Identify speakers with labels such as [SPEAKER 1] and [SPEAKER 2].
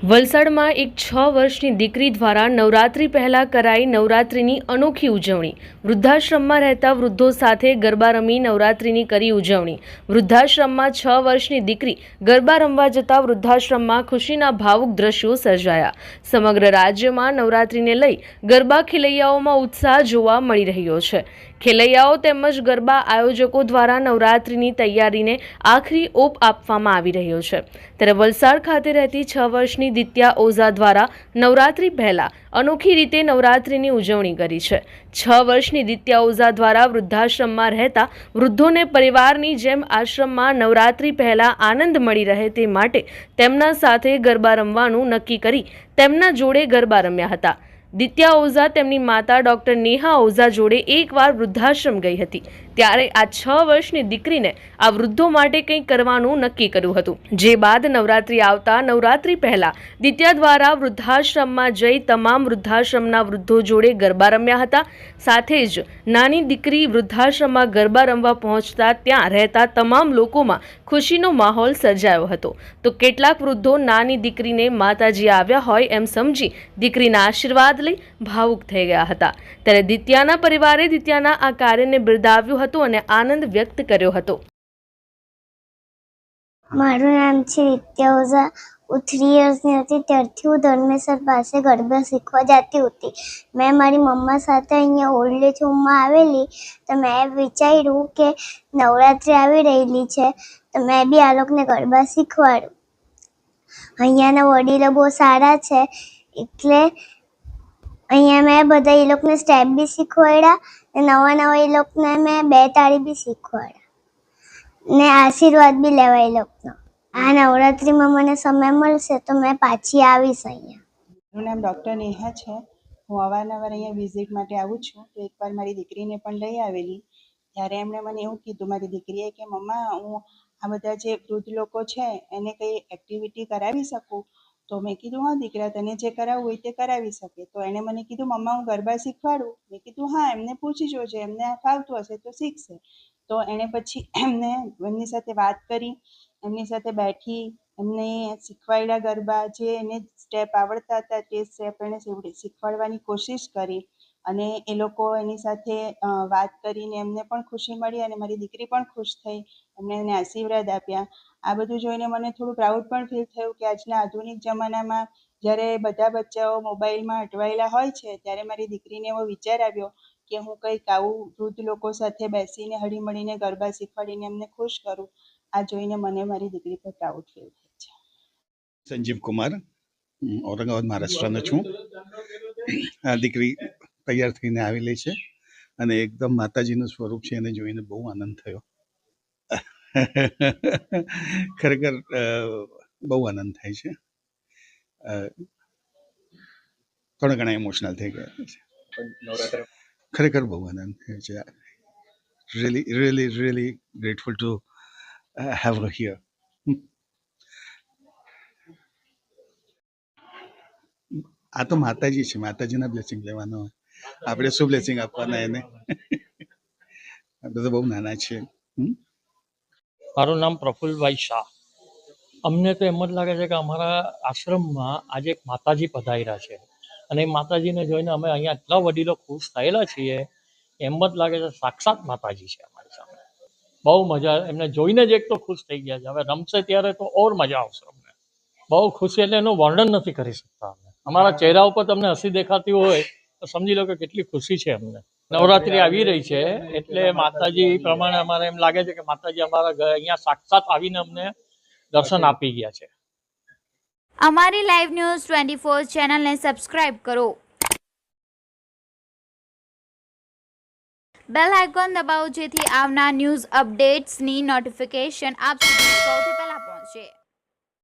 [SPEAKER 1] વલસાડમાં એક છ વર્ષની દીકરી દ્વારા નવરાત્રી પહેલા કરાઈ નવરાત્રીની અનોખી ઉજવણી. વૃદ્ધાશ્રમમાં રહેતા વૃદ્ધો સાથે ગરબા રમી નવરાત્રીની કરી ઉજવણી. વૃદ્ધાશ્રમમાં છ વર્ષની દીકરી ગરબા રમવા જતા વૃદ્ધાશ્રમમાં ખુશીના ભાવુક દ્રશ્યો સર્જાયા. સમગ્ર રાજ્યમાં નવરાત્રીને લઈ ગરબા ખેલૈયાઓમાં ઉત્સાહ જોવા મળી રહ્યો છે. ખેલૈયાઓ તેમજ ગરબા આયોજકો દ્વારા નવરાત્રીની તૈયારીને આખરી ઓપ આપવામાં આવી રહ્યો છે. ત્યારે વલસાડ ખાતે રહેતી છ વર્ષની દિત્યા ઓઝા દ્વારા નવરાત્રી પહેલા અનોખી રીતે નવરાત્રીની ઉજવણી કરી છે. છ વર્ષની દિત્યા ઓઝા દ્વારા વૃદ્ધાશ્રમમાં રહેતા વૃદ્ધોને પરિવારની જેમ આશ્રમમાં નવરાત્રી પહેલા આનંદ મળી રહે તે માટે તેમના સાથે ગરબા રમવાનું નક્કી કરી તેમના જોડે ગરબા રમ્યા હતા. દિત્યા ઓઝા તેમની માતા ડોક્ટર નેહા ઓઝા જોડે એકવાર વૃદ્ધાશ્રમ ગઈ હતી. ત્યારે આ છ વર્ષની દીકરીને આ વૃદ્ધો માટે કંઈક કરવાનું નક્કી કર્યું હતું. જે બાદ નવરાત્રી આવતા નવરાત્રી પહેલા દિત્યા દ્વારા વૃદ્ધાશ્રમમાં જઈ તમામ વૃદ્ધાશ્રમના વૃદ્ધો જોડે ગરબા રમ્યા હતા. સાથે જ નાની દીકરી વૃદ્ધાશ્રમમાં ગરબા રમવા પહોંચતા ત્યાં રહેતા તમામ લોકોમાં ખુશીનો માહોલ સર્જાયો હતો. તો કેટલાક વૃદ્ધો નાની દીકરીને માતાજી આવ્યા હોય એમ સમજી દીકરીના આશીર્વાદ લઈ ભાવુક થઈ ગયા હતા. ત્યારે દિત્યાના પરિવારે દિત્યાના આ કાર્યને બિરદાવ્યું હતું. અને આનંદ વ્યક્ત કર્યો હતો.
[SPEAKER 2] મારું નામ છે નિત્યા હું થ્રી યર્સની હતી, ત્યારથી હું ધર્મેશ્વર પાસે ગરબા શીખવા જતી હતી. મેં મારી મમ્મા સાથે અહીંયા ઓલ્ડ એજ હોમમાં આવેલી, તો મેં વિચાર્યું કે નવરાત્રિ આવી રહેલી છે, તો મેં બી આ લોકોને ગરબા શીખવાડું. અહીંયાના વડીલો બહુ સારા છે, એટલે અહીંયા મેં બધા એ લોકોને સ્ટેપ બી શીખવાડ્યા નવા નવા એ લોકોને મેં બે તાળી બી શીખવાડ્યા ને આશીર્વાદ બી લેવાય એ લોકોનો. આ નવરાત્રિમાં મને સમય મળશે તો મેં પાછી આવીશ અહીંયા.
[SPEAKER 3] મારું નામ ડૉક્ટર નેહા છે. હું અવારનવાર અહીંયા વિઝિટ માટે આવું છું. તો એકવાર મારી દીકરીને પણ લઈ આવેલી. ત્યારે એમણે મને એવું કીધું, મારી દીકરીએ કે, મમ્મા, હું આ બધા જે વૃદ્ધ લોકો છે, એને કંઈ એક્ટિવિટી કરાવી શકું? તો મેં કીધું, હા, દીકરા, તને જે કરાવવું હોય તે કરાવી શકે. તો એણે મને કીધું, મમ્મા, હું ગરબા શીખવાડું. મેં કીધું, હા, એમને પૂછી જોજે, એમને ફાવતું હશે તો શીખશે. તો એણે પછી એમને એમની સાથે વાત કરી, એમની સાથે બેઠી, એમને શીખવાડ્યા ગરબા, જે એને સ્ટેપ આવડતા હતા તે સ્ટેપ એણે શીખવાડવાની કોશિશ કરી અને એ લોકો એની સાથે વાત કરીને એમને પણ ખુશી મળી અને મારી દીકરી પણ ખુશ થઈ. એમણે એને આશીર્વાદ આપ્યા. આ બધું જોઈને મને થોડું પ્રાઉડ પણ ફીલ થયું કે આજના આધુનિક જમાનામાં જ્યારે બધા બચ્ચાઓ મોબાઈલમાં અટવાયેલા હોય છે, ત્યારે મારી દીકરીને એવો વિચાર આવ્યો કે હું કંઈક આવું વૃદ્ધ લોકો સાથે બેસીને હળીમળીને ગરબા શીખવાડીને એમને ખુશ કરું. આ જોઈને મને મારી દીકરી પર પ્રાઉડ ફીલ થાય છે.
[SPEAKER 4] સંજીવ કુમાર. ઔરંગાબાદ મહારાષ્ટ્રનો છું. આ દીકરી તૈયાર થઈને આવેલી છે અને એકદમ માતાજીનું સ્વરૂપ છે, એને જોઈને બહુ આનંદ થયો. ખરેખર બહુ આનંદ થાય છે. ઘણા ઘણા ઇમોશનલ થઈ ગયા ખરેખર બહુ આનંદ થયો છે. Really really really grateful to have here આ તો માતાજી છે. માતાજીના બ્લેસિંગ લેવાનો આપણે શું બ્લેસિંગ આપવાના એને? આપણે તો બહુ નાના છીએ હમ?
[SPEAKER 5] મારું નામ પ્રફુલભાઈ શાહ. અમને તો એમ જ લાગે છે કે અમારા આશ્રમમાં આજે એક માતાજી પધાર્યા છે. અને એ માતાજીને જોઈને અમે અહીંયા એટલા વડીલો ખુશ થયેલા છીએ, એમ જ લાગે છે સાક્ષાત માતાજી છે અમારી સામે. બહુ મજા, એમને જોઈને જ એક તો ખુશ થઈ ગયા છે. હવે રમશે ત્યારે તો ઓર મજા આવશે અમને. બહુ ખુશી એટલે એનું વર્ણન નથી કરી શકતા અમે. અમારા ચહેરા ઉપર તમને હસી દેખાતી હોય તો સમજી લો કે કેટલી ખુશી છે અમને. નવરાત્રી આવી રહી છે, એટલે માતાજી પ્રમાણે અમારે એમ લાગે છે કે માતાજી અમારા અહીંયા સાક્ષાત આવીને અમને દર્શન આપી ગયા છે.
[SPEAKER 6] અમારી લાઈવ ન્યૂઝ ટ્વેન્ટી ફોર ચેનલને સબસ્ક્રાઇબ કરો. બેલ આઇકોન દબાવો જેથી આવનાર ન્યૂઝ અપડેટ્સની નોટિફિકેશન આપ સુધી સૌથી પહેલા પહોંચે.